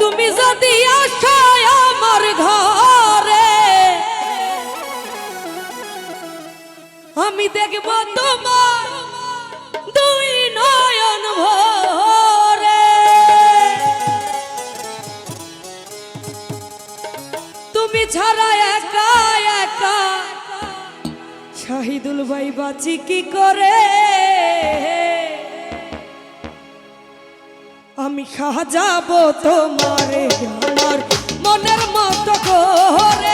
তুমি যদি আসো আমার ঘরে, আমি দেখব তোমার দুই নয়ন ভরে। তুমি ছাড়া একা একা শাহিদুল ভাই বাঁচি কি করে? আমি খা যাব তোমার মনের মতো করে।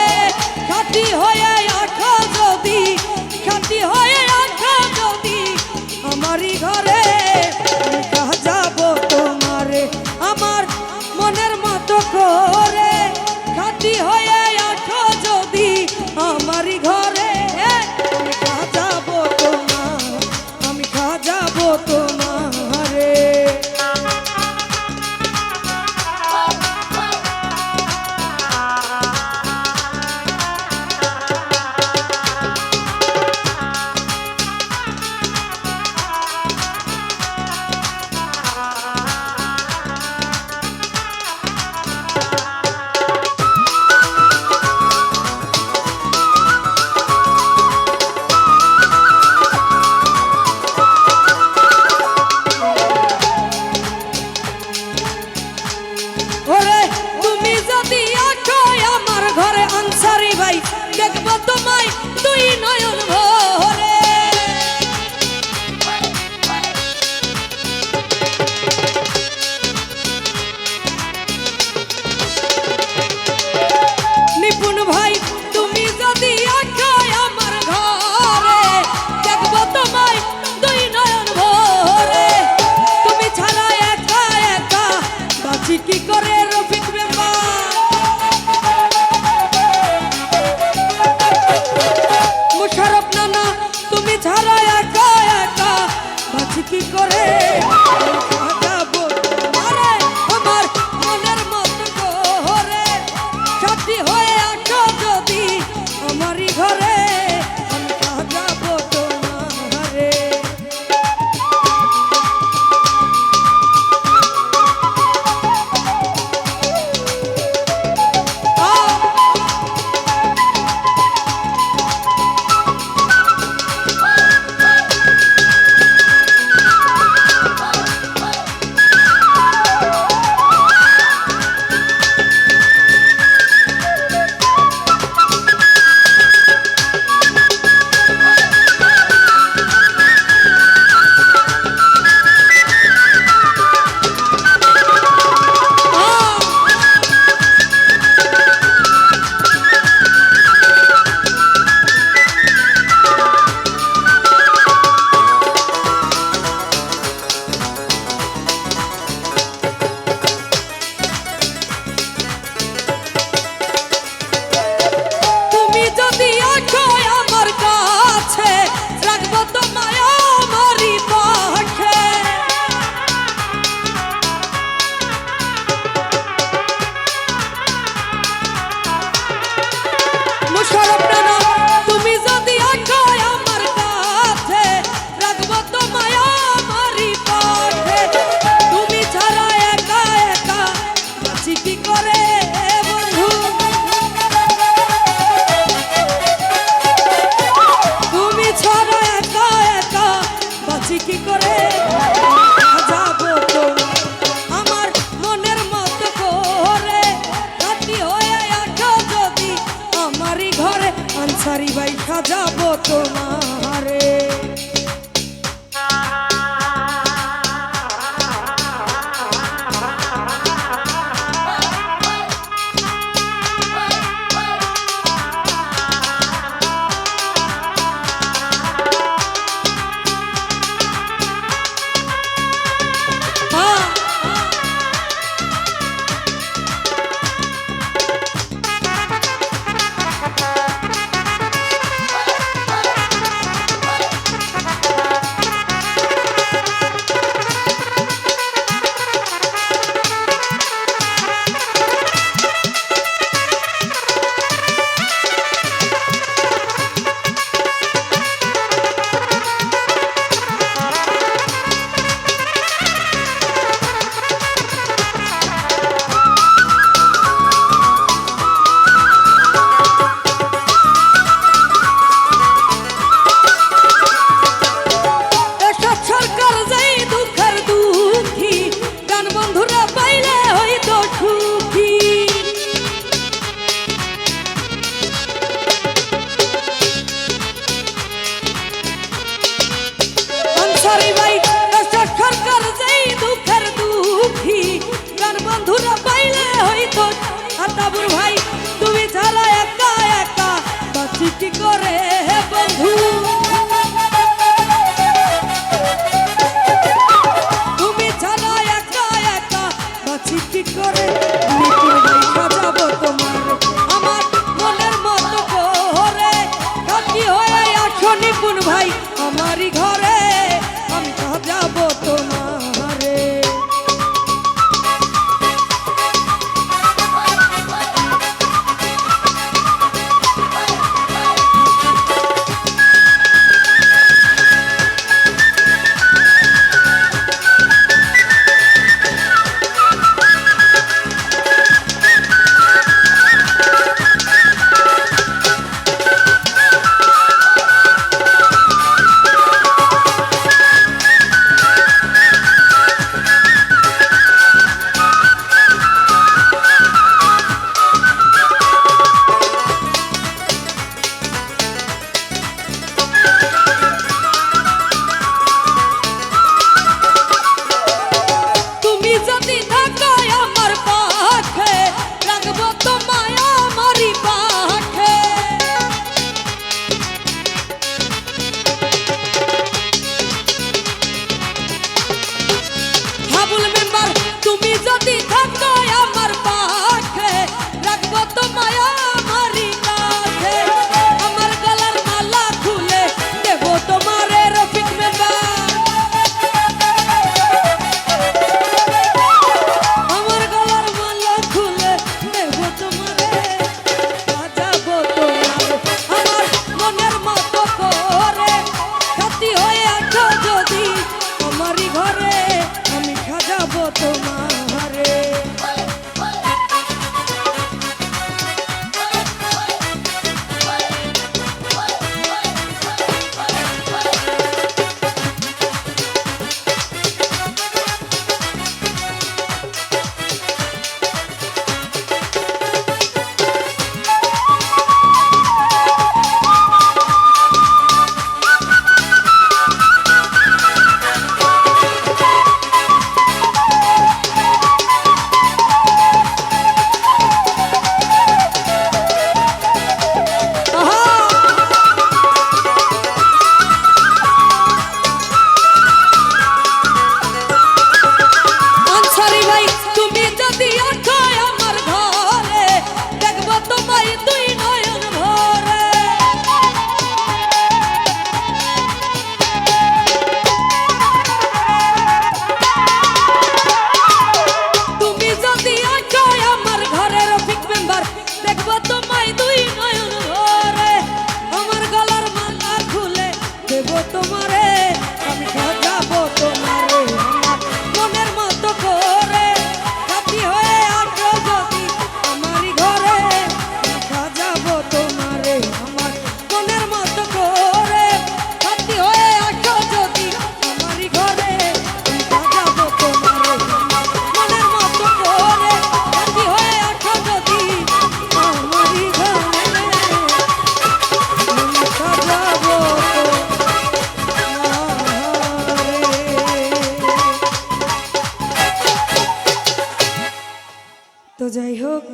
হোক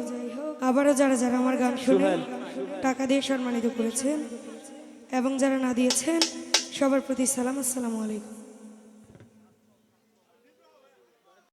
আবারও যারা যারা আমার গান শুনে টাকা দিয়ে সম্মানিত করেছেন এবং যারা না দিয়েছেন সবার প্রতি সালাম আসসালামু আলাইকুম।